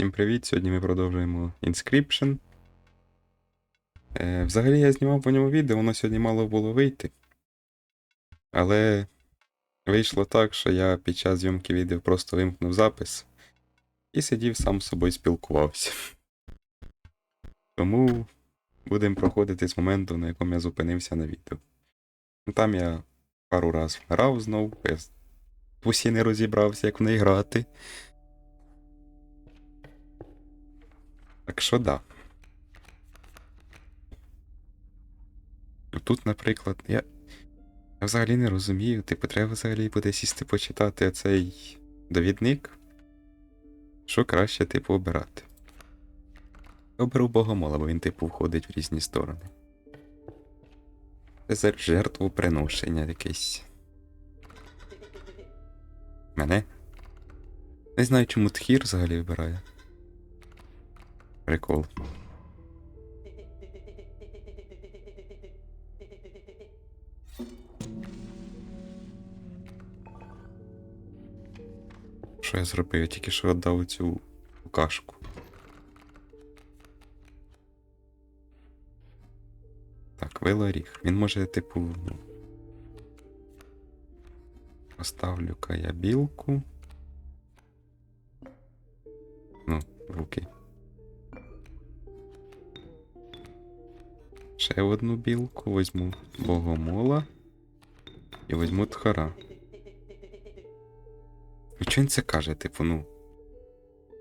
Всім привіт! Сьогодні ми продовжуємо Inscription. Е, взагалі я знімав по ньому відео, воно сьогодні мало було вийти. Але вийшло так, що я під час зйомки відео просто вимкнув запис і сидів сам з собою спілкувався. Тому будемо проходити з моменту, на якому я зупинився на відео. Ну, Там я пару раз грав знов, я усі не розібрався, як в неї грати. Так що да. Тут, наприклад, я. Я взагалі не розумію, типу, треба взагалі буде сісти почитати оцей довідник. Що краще, типу, обирати. Я оберу богомола, бо він, типу, входить в різні сторони. Це за жертвоприношення якесь. Мене? Не знаю, чому тхір взагалі вибирає. Прикол. Що я зробив? Я тільки що віддав цю кашку. Так, велоріг. Він може, типу. ну, Поставлю-ка я білку. Ну, руки. Ще одну білку візьму богомола і візьму тхара. І Що він це каже, типу, ну.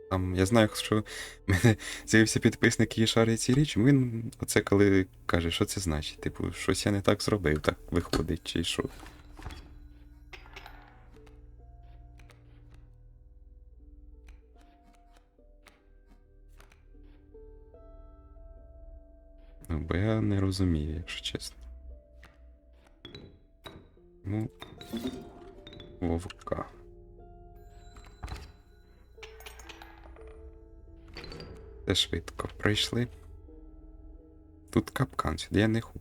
Там, я знаю, що в мене з'явився підписник і шарить ці річ, він оце коли каже, що це значить? Типу, щось я не так зробив, так виходить, чи що. Бо я не розумію, якщо чесно. Ну. Вовка. Це швидко пройшли. Тут капкан, сюди я не хочу.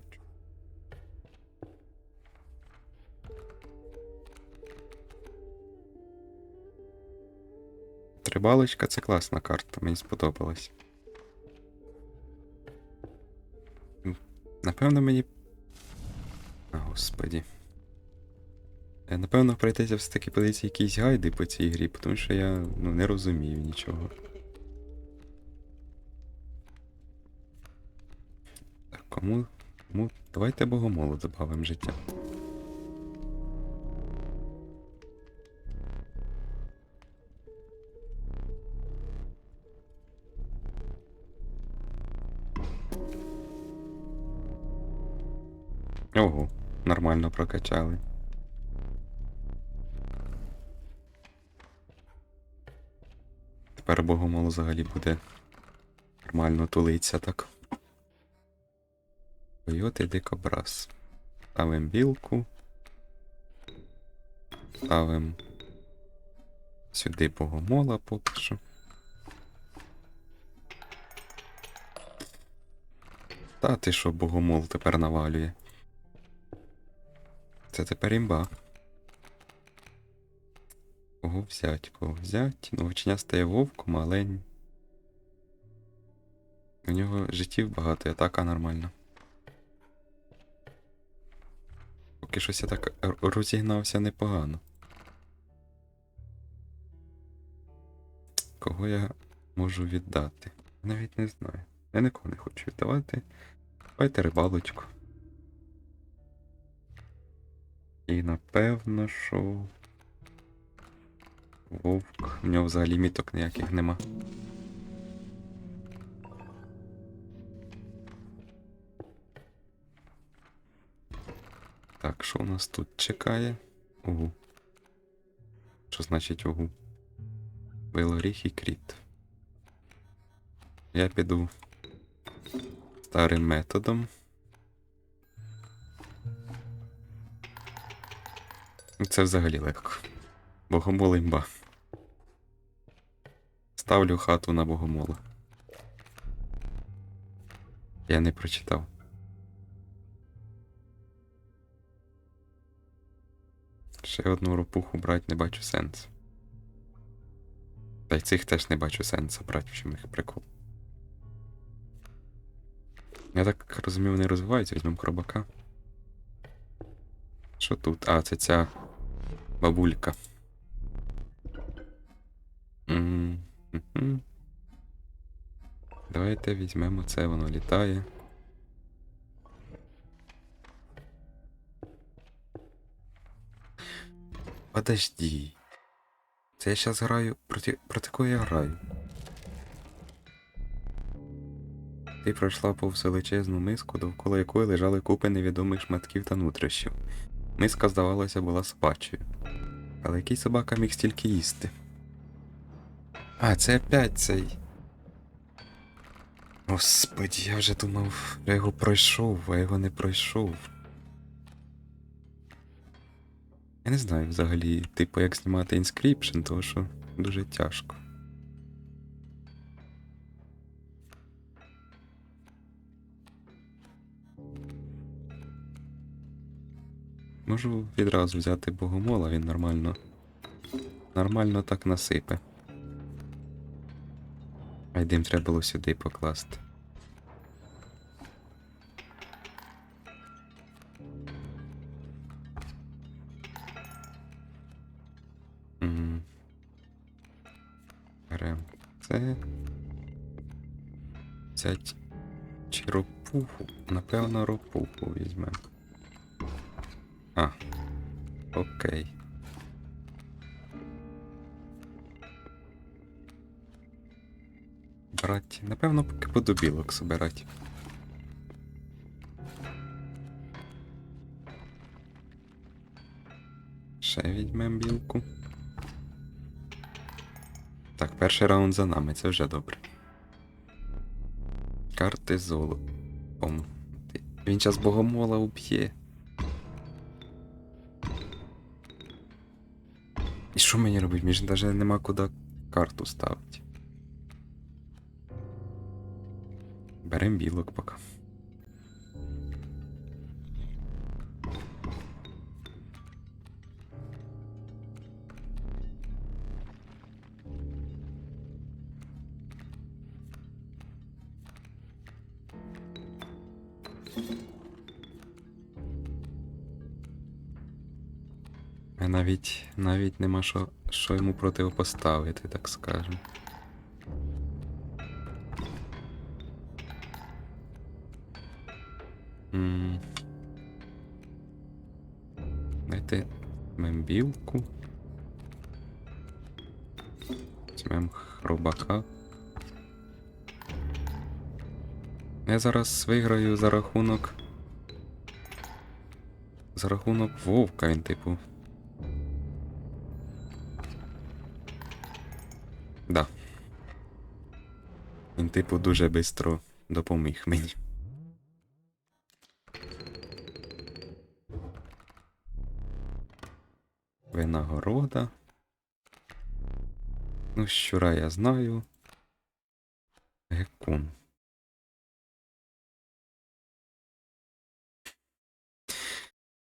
Трибалочка це класна карта, мені сподобалась. Напевно, мені. Господі. Е, Напевно, прийдеться все-таки подивитися якісь гайди по цій грі, тому що я ну, не розумію нічого. Так, кому. кому... Давайте богомолу добавимо життя. Ого, нормально прокачали. Тепер богомол взагалі буде нормально тулиться так. Койот і дикобраз. Ставим білку. Ставим сюди богомола поки що. Та ти що богомол тепер навалює. Це тепер імба. Кого взять, кого взять? Ну, вовчення стає вовком, але. У нього життів багато, і атака нормальна. Поки щось я так розігнався непогано. Кого я можу віддати? Навіть не знаю. Я нікого не хочу віддавати. Давайте рибалочку. І напевно, що. Вовк. У нього взагалі міток ніяких нема. Так, що у нас тут чекає? Угу. Що значить угу? Велоріг і кріт. Я піду старим методом. Це взагалі легко. Богомол імба. Ставлю хату на богомола. Я не прочитав. Ще одну ропуху брати не бачу сенсу. Та й цих теж не бачу сенсу брати, в чому їх прикол. Я так розумію, вони розвиваються, візьмемо хробака. Що тут? А, це ця бабулька. Давайте візьмемо це, воно літає. Подожди. Це я зараз граю. Проти, проти кого я граю? Ти пройшла повз величезну миску, довкола якої лежали купи невідомих шматків та нутрощів. Миска, здавалося, була собачою. Але який собака міг стільки їсти? А, це опять цей. Господи, я вже думав, я його пройшов, а його не пройшов. Я не знаю взагалі, типу, як знімати інскріпшн, тому що дуже тяжко. Можу відразу взяти богомола, він нормально. Нормально так насипе. А дим треба було сюди покласти. Берем це. Взять чи ропуху? Напевно, ропуху візьмемо. А. Окей. Брать. Напевно, поки буду білок собирати. Ще візьмемо білку. Так, перший раунд за нами, це вже добре. Карти золотом. Він час богомола уб'є. Що мені робити? Мені ж навіть нема куди карту ставити. Берем білок поки. А навіть навіть нема що, що йому противопоставити, так скажемо. Дайте візьмем білку. Візьмем хробака. Я зараз виграю за рахунок. За рахунок вовка, він, типу. Да. Він, типу, дуже швидко допоміг мені. Винагорода. Ну, щура я знаю. Гекун.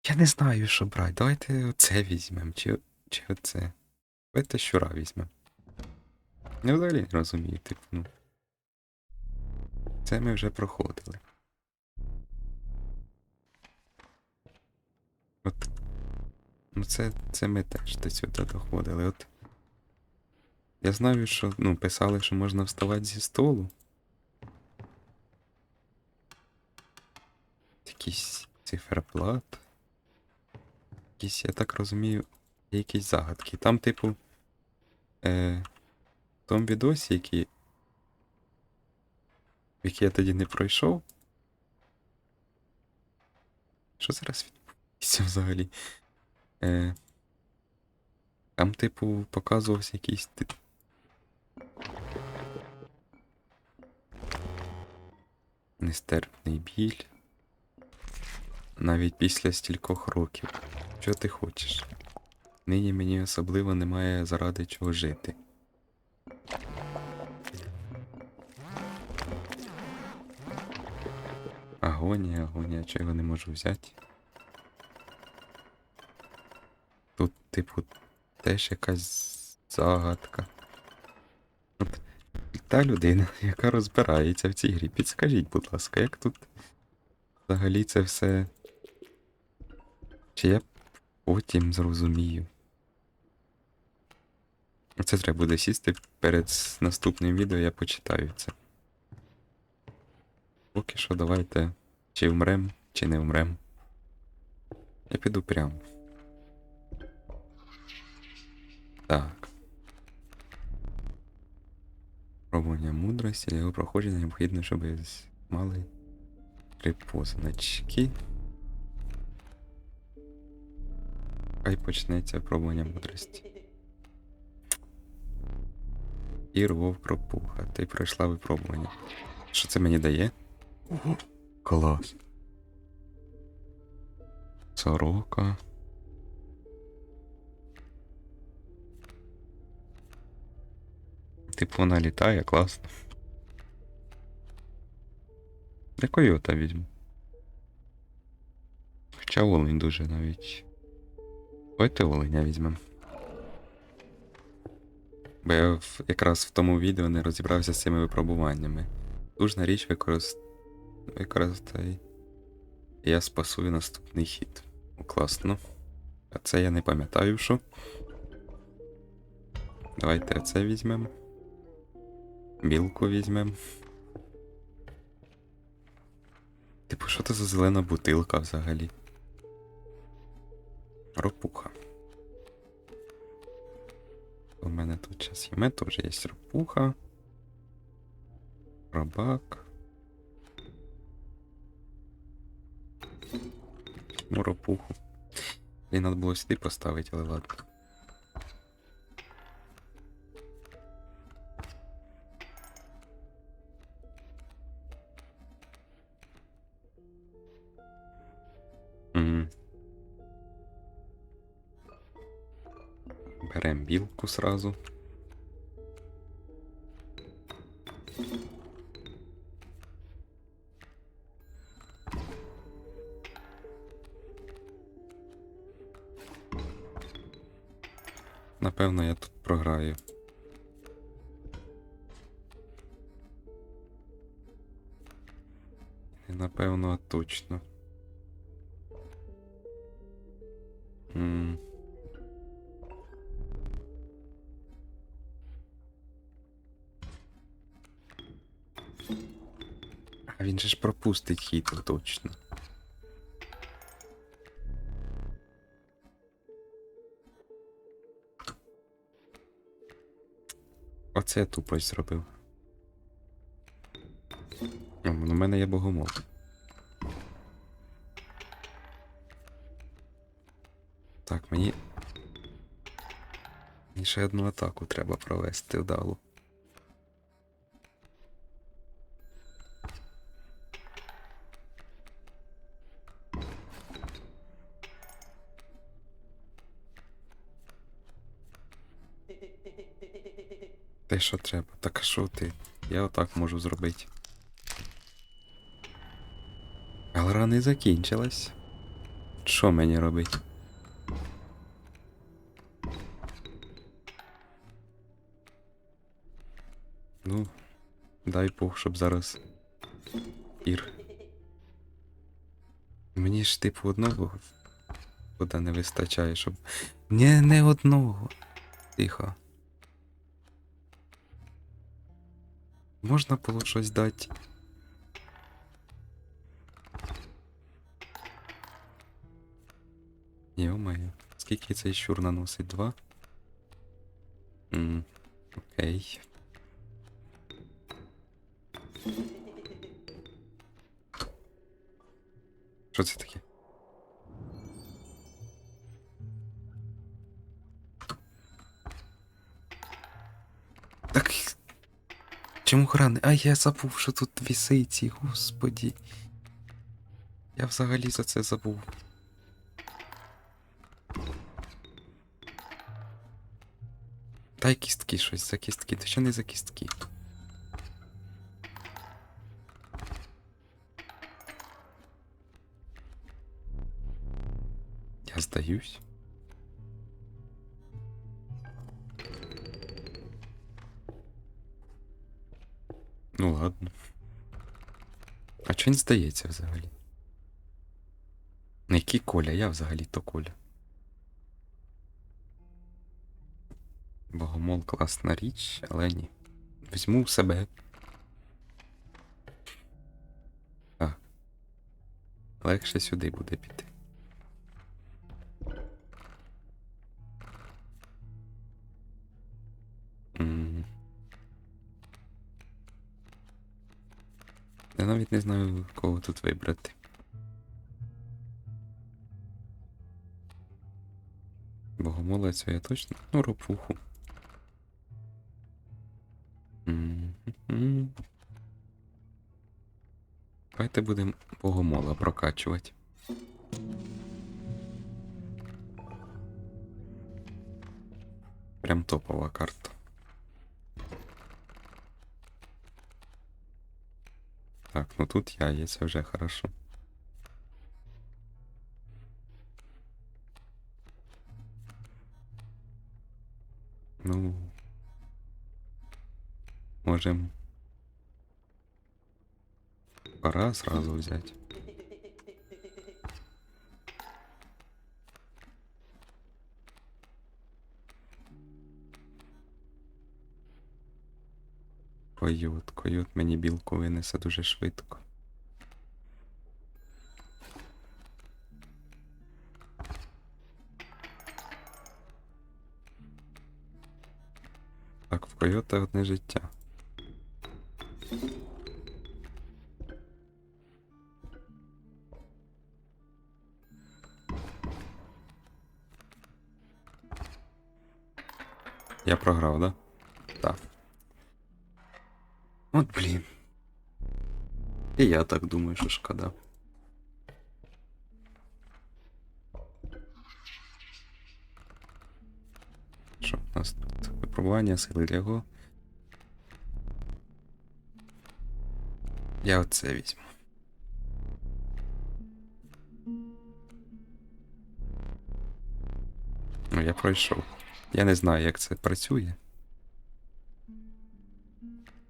Я не знаю, що брати. Давайте оце візьмемо, чи, чи оце. Давайте щура візьмемо. Я взагалі не розумію, типу, ну. Це ми вже проходили. От. Ну це, це ми теж до сюди доходили. От. Я знаю, що ну, писали, що можна вставати зі столу. Якийсь циферблат. Якісь, я так розумію, якісь загадки. Там, типу. Е, в тому відосі, який. який я тоді не пройшов. Що зараз відбувається взагалі? Е, там, типу, показувався якийсь. Нестерпний біль. Навіть після стількох років. Що ти хочеш? Нині мені особливо немає заради чого жити. Агонія, агонія, чого не можу взяти? Тут, типу, теж якась загадка. та людина, яка розбирається в цій грі. Підскажіть, будь ласка, як тут взагалі це все. Чи я потім зрозумію? Це треба буде сісти перед наступним відео, я почитаю це. Поки що давайте чи вмрем, чи не вмрем. Я піду прямо. Так. Пробування мудрості, для його проходження необхідно, щоб мали три позначки. Хай почнеться пробування мудрості. Ір вовк ропуха. Ти пройшла випробування. Що це мені дає? Клас. Сорока. Типу вона літає, класно. Я койота візьму. Хоча олень дуже навіть. Давайте оленя візьмемо. Бо я якраз в тому відео не розібрався з цими випробуваннями. Нужна річ використ... використай. І я спасую наступний хід. Класно. А це я не пам'ятаю, що. Давайте це візьмемо. Білку візьмемо. Типу, що це за зелена бутилка взагалі? Ропуха. У мене тут зараз є. Теж є ропуха. Рабак. Ну, ропуху. Її треба було сюди поставити, але ладно. Берем білку сразу. Напевно, точно. М. А він же ж пропустить хід точно. Оце я тупость зробив. О, ну, У мене є богомол. Так, мені. Мені ще одну атаку треба провести вдалу. Те, що треба. Так що ти? Я отак можу зробити. Але рана не закінчилась. Що мені робити? Ну, дай Бог, щоб зараз. Ір. Мені ж типу одного куди не вистачає, щоб. Ні, не одного. Тихо. Можна було щось дати. Йо-моє, скільки цей щур наносить? Два? М, окей. Що це таке? Так. Чому храни? А я забув, що тут вісиці, господі. Я взагалі за це забув. Дай кістки щось за кістки. Ти що не за кістки? Я здаюсь. Ну ладно. А чого він здається взагалі? На який Коля? Я взагалі то Коля. Богомол класна річ, але ні. Візьму в себе. Так. Легше сюди буде піти. Я навіть не знаю, кого тут вибрати. Богомола я точно. Ну, ропуху. Давайте будемо богомола прокачувати. Прям топова карта. Так, ну тут я є, це вже хорошо. Ну. Можем. Пора сразу взять. Койот, койот мені білку винесе дуже швидко. Так, в койота одне життя. Я програв, да? Так. От блін. І я так думаю, що шкода. Що у нас тут? Випробування сили Лего. Я оце візьму. Ну, я пройшов. Я не знаю, як це працює.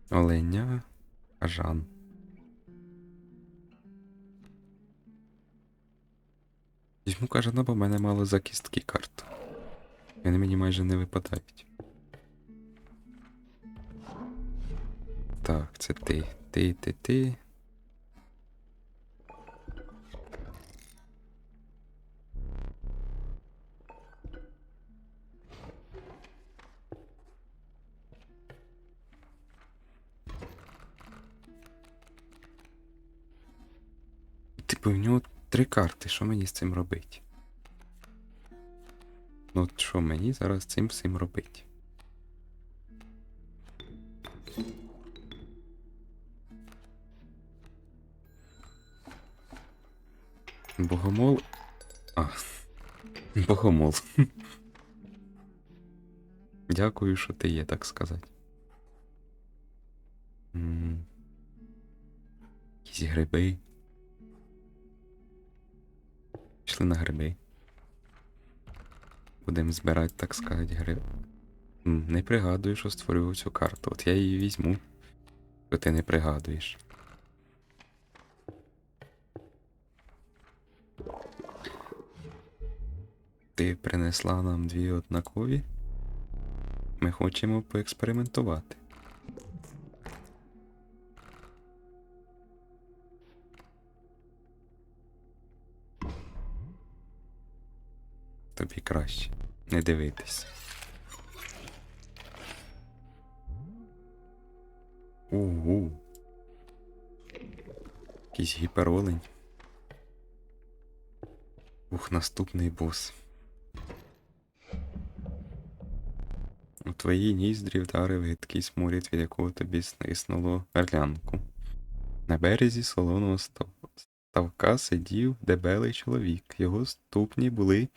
Оленя. Ажан. Візьму кажана, бо в мене мало за кістки карт. Вони мені майже не випадають. Так, це ти. Ти, ти, ти. Карти. Що мені з цим робити? Ну, от що мені зараз з цим всім робити? Богомол. А. Богомол. Дякую, що ти є, так сказати. Якісь гриби. Пішли на гриби. Будемо збирати, так сказати, гриби. М, Не пригадую, що створював цю карту. От я її візьму. Бо ти не пригадуєш. Ти принесла нам дві однакові. Ми хочемо поекспериментувати. Тобі краще не дивитись. Угу. Якийсь гіперолень. Ух, наступний бос. У твоїй ніздрі вдарив гидкий сморід, від якого тобі сниснуло верлянку. На березі солоного ставка сидів дебелий чоловік. Його ступні були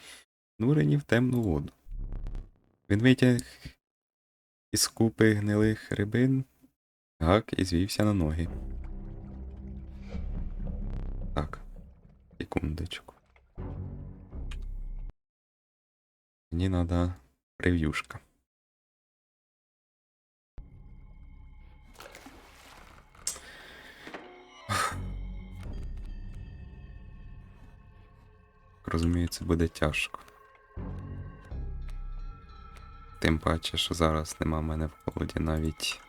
занурені в темну воду. Він витяг із купи гнилих рибин, гак і звівся на ноги. Так, секундочку. Мені треба прев'юшка. Розумію, це буде тяжко. Тим паче, що зараз нема мене в колоді навіть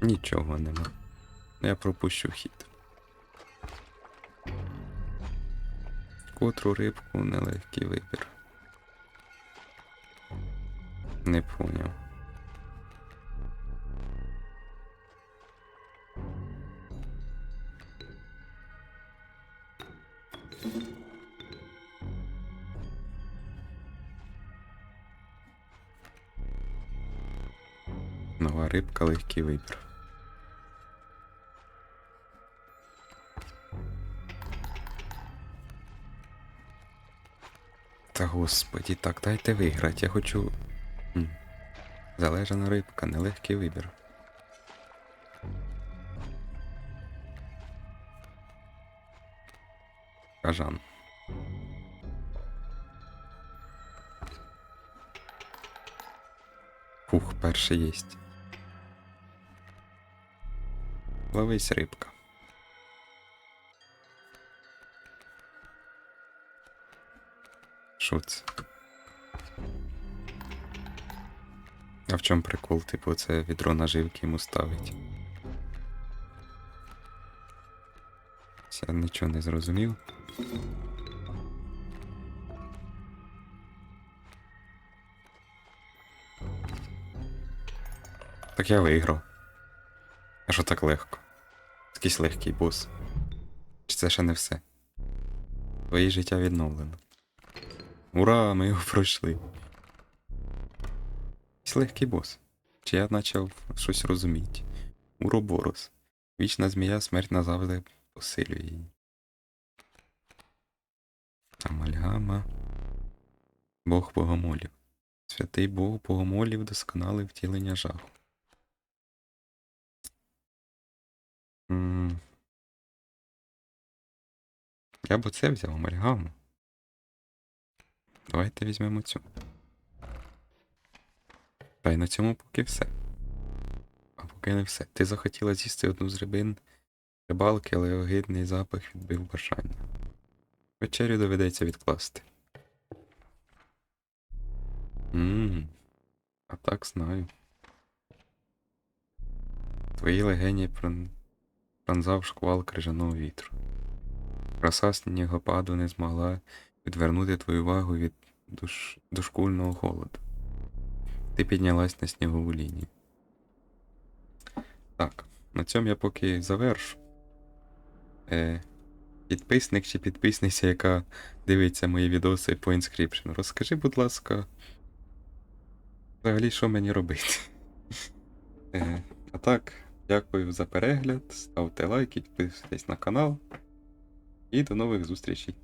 нічого нема. Я пропущу хід. Котру рибку нелегкий вибір. Не поняв. Нова рибка легкий вибір. Та господі, так дайте виграти, я хочу. Залежана рибка, нелегкий вибір. Кажан. Фух, перший єсть. Ловись рибка. Що це? А в чому прикол? Типу, це відро наживки йому ставить. Я нічого не зрозумів. Так я виграв. А що так легко? Якийсь легкий бос. Чи це ще не все? Твоє життя відновлено. Ура, ми його пройшли. Якийсь легкий бос. Чи я почав щось розуміти? Уроборос. Вічна змія смерть назавжди посилює її. Амальгама. Бог богомолів. Святий Бог богомолів досконале втілення жаху. Я б оце взяв амальгаму. Давайте візьмемо цю. Та й на цьому поки все. А поки не все. Ти захотіла з'їсти одну з рибин рибалки, але огидний запах відбив бажання. Вечерю доведеться відкласти. Ммм. А так знаю. Твої легені прон... пронзав шквал крижаного вітру. Краса снігопаду не змогла відвернути твою увагу від душ... дошкульного холоду. Ти піднялась на снігову лінію. Так, на цьому я поки завершу. Е, підписник чи підписниця, яка дивиться мої відоси по інскрипшн, розкажи, будь ласка, взагалі, що мені робити. Е, а так, дякую за перегляд, ставте лайки, підписуйтесь на канал. І до нових зустрічей.